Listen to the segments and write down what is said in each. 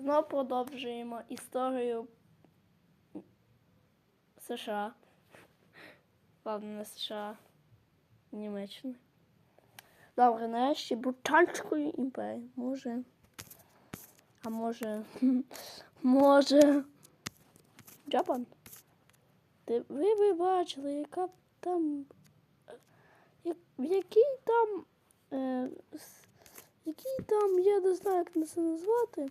Знову продовжуємо історію США. Ладно, не США. Німеччини. Добре, нарешті Британської імперії. Може. А може. Може. Джапан. Ти, ви би бачили, яка там. В який там. Е, який там, я не знаю, як це назвати.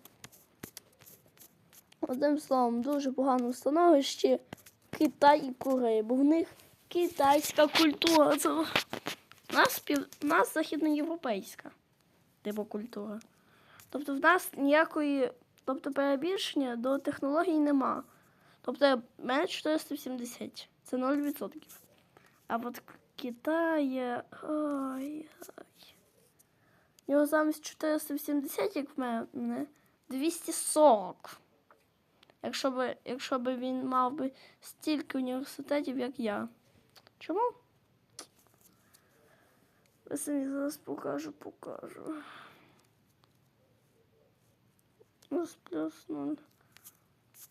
Одним словом, дуже погано становище Китай і Корея, бо в них китайська культура. Це нас, пів... нас західноєвропейська типу культура. Тобто в нас ніякої, тобто перебільшення до технологій нема. Тобто мене 470, це 0%. А от в Китаї. Ой, ой. У нього замість 470, як в мене, 240. Якщо би, якщо би він мав би стільки університетів, як я. Чому? Я самі зараз покажу, покажу. Плюс плюс 0.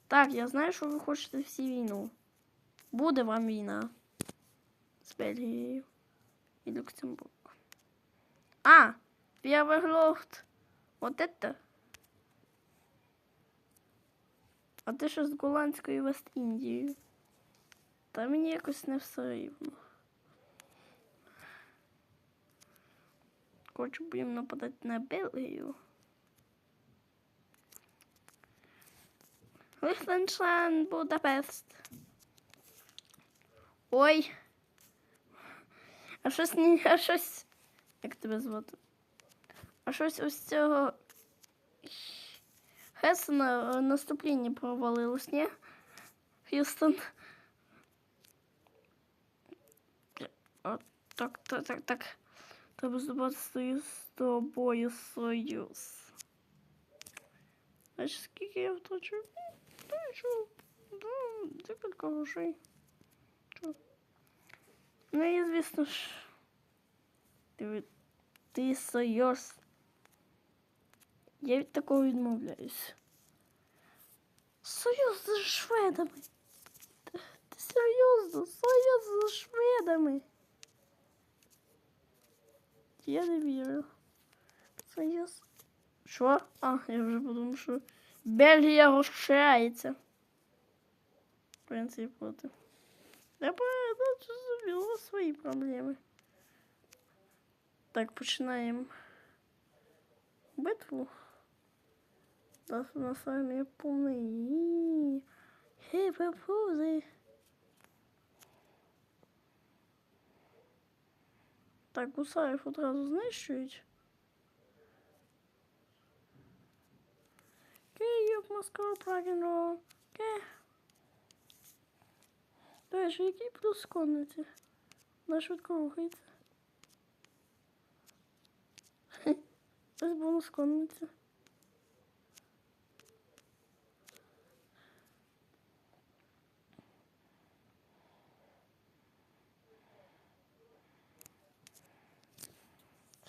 Так, я знаю, що ви хочете всі війну. Буде вам війна з Бельгією і Люксембургом. А, Первоглохт. Вот это. А ти що з Голландською Вест-Індією? Та мені якось не все рівно. Хочу будемо нападати на Бельгію. Лихтенштейн, Будапест. Ой. А щось. А щось. Як тебе звати? А щось ось цього Хесена е, наступлення провалилось, ні? Х'юстон. А, так, так, так, так. Треба здобути союз з тобою союз. Знаєш, скільки я втрачу? Та що? Да, декілька грошей. Чо? Ну і звісно ж. Ти, ти союз. Я від такого відмовляюсь. Союз з шведами. Ти, серйозно? Союз з шведами. Я не вірю. Союз. Що? А, я вже подумав, що Бельгія розширяється. В принципі, проти. Я вас свої проблеми. Так, починаємо битву. Нас на самі повний. Гей, пепузи. Так, гусарів одразу знищують. Київ, Москва, Прагіно. Ке. До який плюс конниці? На швидко рухається. Ось бонус конниці.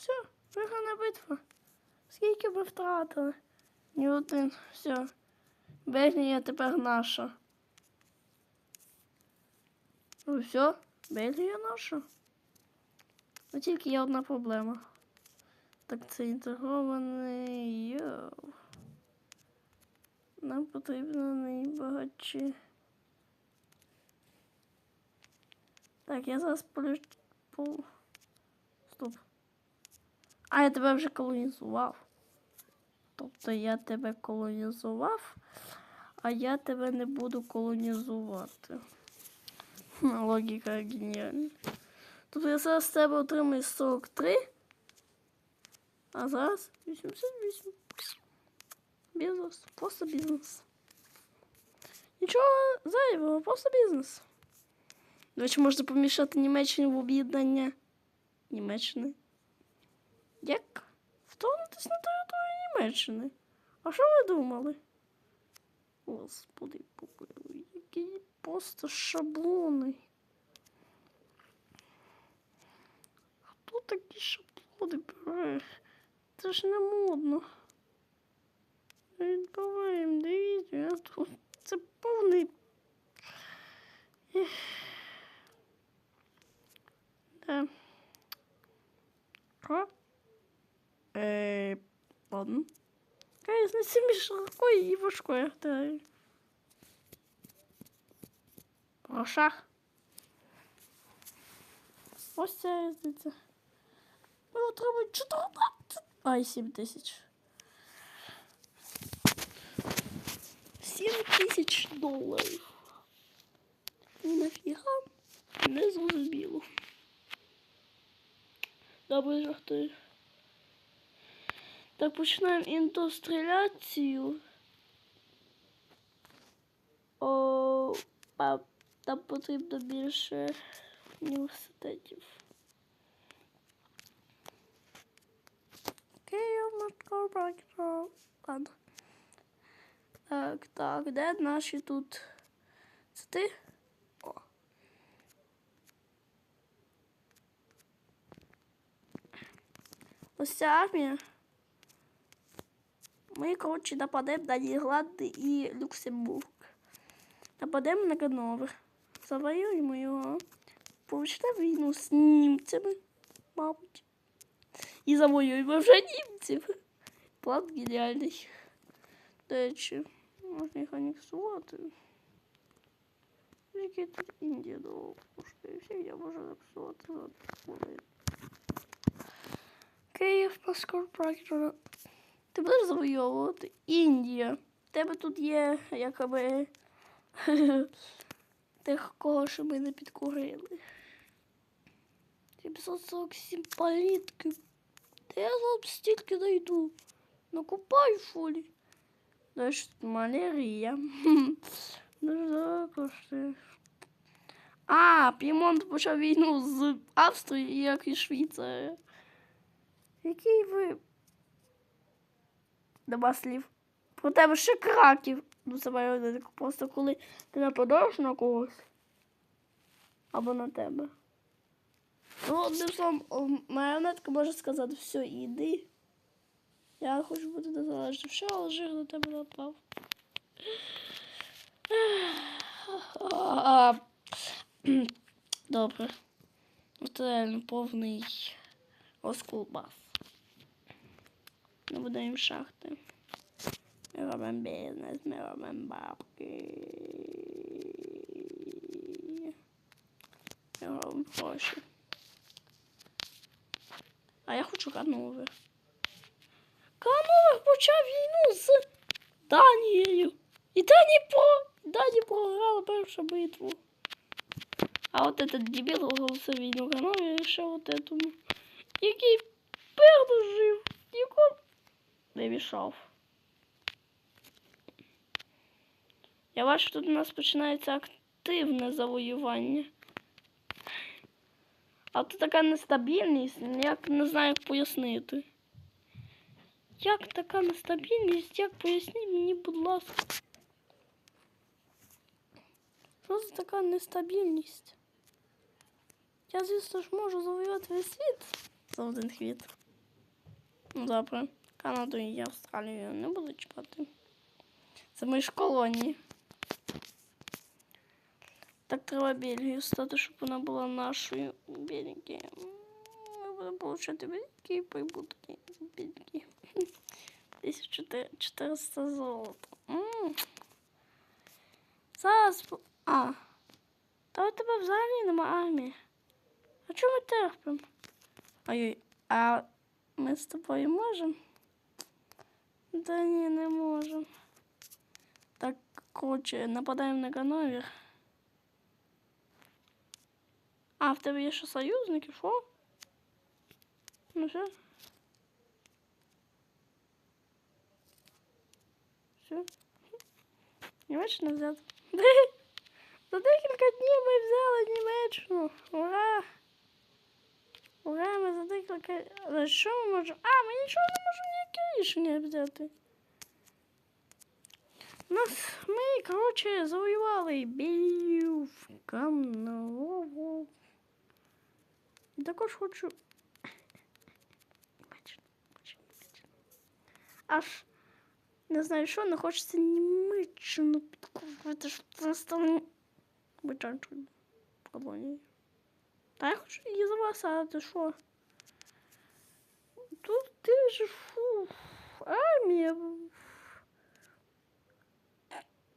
Все, виграна битва. Скільки ми втратили? Ні один. Все. Бельгія тепер наша. Ну все, Бельгія наша. Ну тільки є одна проблема. Так це інтегрований. Йоу. Нам потрібно найбагатші. Так, я зараз полю... По... Стоп. А, я тебе вже колонізував. Тобто я тебе колонізував, а я тебе не буду колонізувати. Логіка геніальна. Тобто я зараз з тебе отримаю 43, а зараз 88. Бізнес. Просто бізнес. Нічого зайвого, просто бізнес. До речі, можна помішати Німеччині в об'єднання Німеччини. Як вторгнутись на територію Німеччини? А що ви думали? Господи, помилуй, які просто шаблони. Хто такі шаблони бере? Це ж не модно. Не відбавляй. Яка різниця між легкою і важкою артилерією? В грошах. Ось ця різниця. Ну, треба 14. Ай, 7 тисяч. 7 тисяч доларів. І нафіга? Не зрозуміло. Добре, жартую. Так, починаємо індустріляцію. О, там потрібно більше університетів. Москва, Бракіро. Ладно. Так, так, де наші тут? Це ти? О. Ось ця армія. Ми, коротше, нападемо на Нідерланди і Люксембург. Нападемо на Гановер. Завоюємо його. Почнемо війну з німцями, мабуть. І завоюємо вже німців. План геніальний. До речі, можна їх анексувати. Який тут Індія довго коштує. Всі я можу анексувати. Київ, паспорт, практика. Ти будеш завойовувати Індія. В тебе тут є якоби тих, кого що ми не підкурили. 747 палітки. Та я зараз стільки найду. Накупай фолі. Тут малярія. Дуже дорого коштує. А, Пімонт почав війну з Австрією, як і Швейцарія. Який ви нема слів. Про тебе ще краків. Ну, це маріонетка. Просто коли ти нападаєш на когось. Або на тебе. Ну, одним словом, о, маріонетка може сказати, все, іди. Я хочу бути незалежним. Що Алжир на тебе напав? Добре. Це реально повний розколбас. Не будемо шахти. Ми робимо бізнес, ми робимо бабки. Ми робимо гроші. А я хочу Гановер. Гановер почав війну з Данією. І Дані про... Дані програла першу битву. А от этот дебіл оголосив війну Гановер і ще от этому. Який певно жив. Нікому не мішав. Я бачу, тут у нас починається активне завоювання. А тут така нестабільність, як не знаю, як пояснити. Як така нестабільність, як поясніть мені, будь ласка. Що за така нестабільність? Я, звісно ж, можу завоювати весь світ за один хвіт. Ну, добре. Канаду і Австралію не буду чіпати. Це мої ж колонії. Так треба Бельгію стати, щоб вона була нашою Бельгією. Ми будемо отримати великі прибутки з Бельгії. 1400 золота. Зараз. А. Та у тебе взагалі нема армії. А чому ми терпимо? Ой, а ми з тобою можемо? Да ні, не можемо. Так, коротше, нападаємо на Гановер. А, в тебе є ще союзники, що? Ну все. Все. Німеччина взята. За декілька днів ми взяли Німеччину. Ура! Ура, ми за декілька... Але що ми можемо? А, ми нічого не можемо ніяке рішення взяти. Нас, ми, коротше, завоювали Бів, Камнову. Також хочу. Аж не знаю, що, але хочеться Німеччину підкупити, щоб просто бичанчик колонії. Та я хочу її завасати, що? Тут ти ж фу, армія.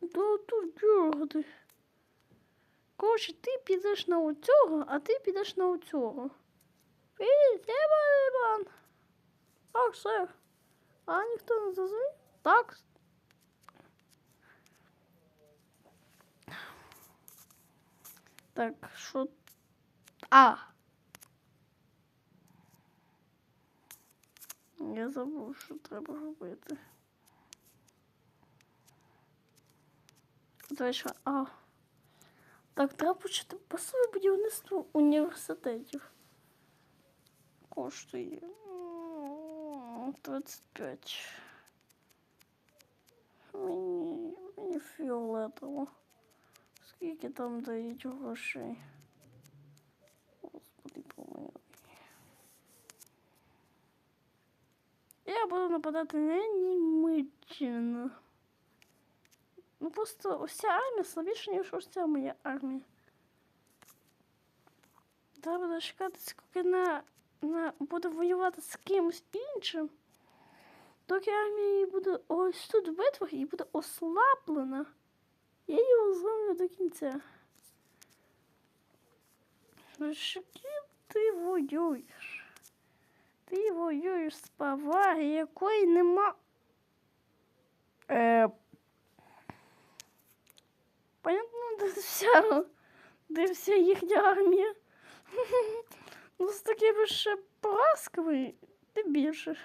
Да тут дергати. Коротше, ти підеш на оцього, а ти підеш на оцього. Іван. Так, все. А ніхто не зрозумів? Так. Так, що. А. Я забув, що треба робити. Давай що, а. Так, треба почати пасове будівництво університетів. Коштує м, 35. Мені, мені фіолетово. Скільки там дають грошей? Господи, помилуй. Я буду нападати на Німеччину. Ну просто ця армія слабіша, ніж ось ця моя армія. Треба дочекатися, поки на, на буде воювати з кимось іншим. Доки армія буде ось тут в битвах і буде ослаблена. Я її розломлю до кінця. Ну, ти воюєш? Ти воюєш з Баварії, якої нема. Е, понятно, де вся, де вся їхня армія. Ну, з такими ще поразками, ти більше.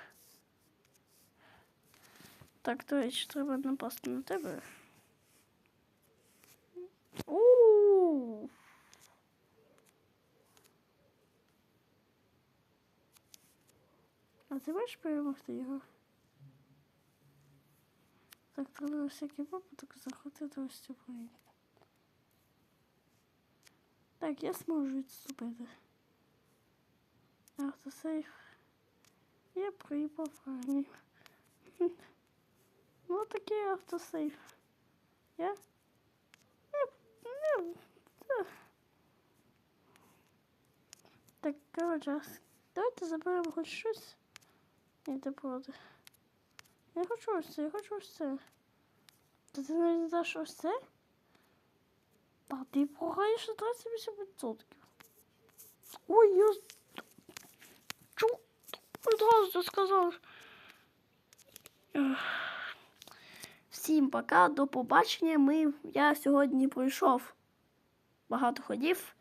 Так, до речі, треба напасти на тебе. А ти можеш перемогти його? Так, на всякий випадок захватити ось цю проєкт. Так, я зможу відступити. Автосейф. Я приїхав армію. Ну такий автосейф. Я. Не. Та. Так, коротше, давайте заберемо хоч щось. Ні, ти проти. Я хочу ось це, я хочу ось це. Та ти не даш ось це? Та ти програєш на 38%. Ой, я... Чу? Одразу сказав. Всім пока, до побачення. Ми, я сьогодні пройшов багато ходів.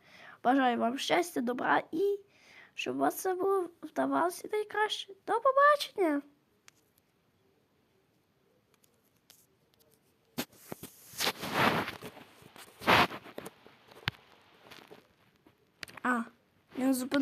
Бажаю вам щастя, добра і щоб у вас все було вдавалося найкраще. До побачення! А, я зупинив.